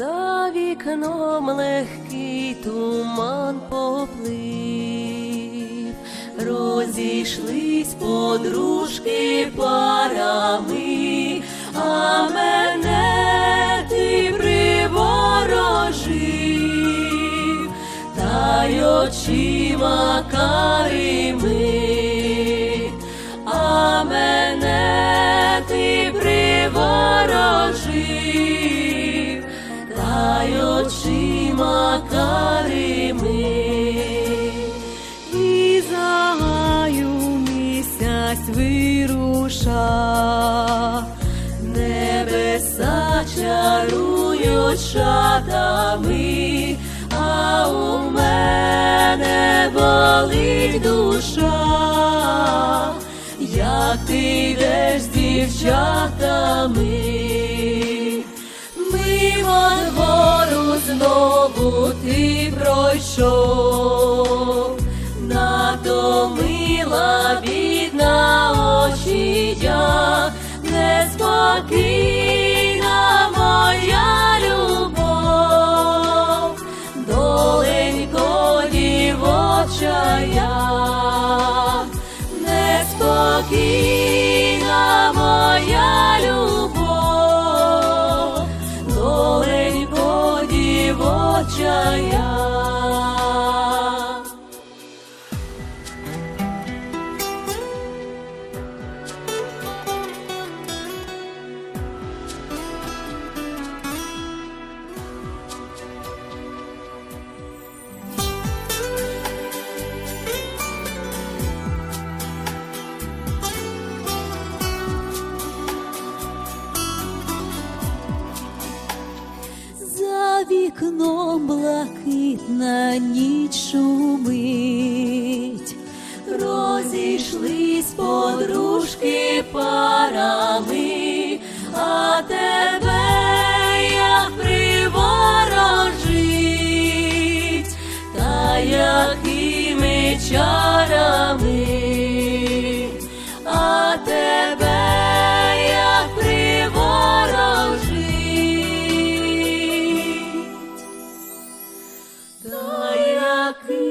вікном легкий туман поплив, розійшлись подружки парами, а мене ти приворожив, та й очима карими, вируша, небеса чарують шатами, а у мене болить душа, як ти йдеш з дівчатами. Мимо двору знову ти пройшов, неспокійна моя любов, доленько дівочая, неспокійна моя любов, доленько дівочая. Вікном блакитна ніч шумить, розійшлись подружки парами, а тебе く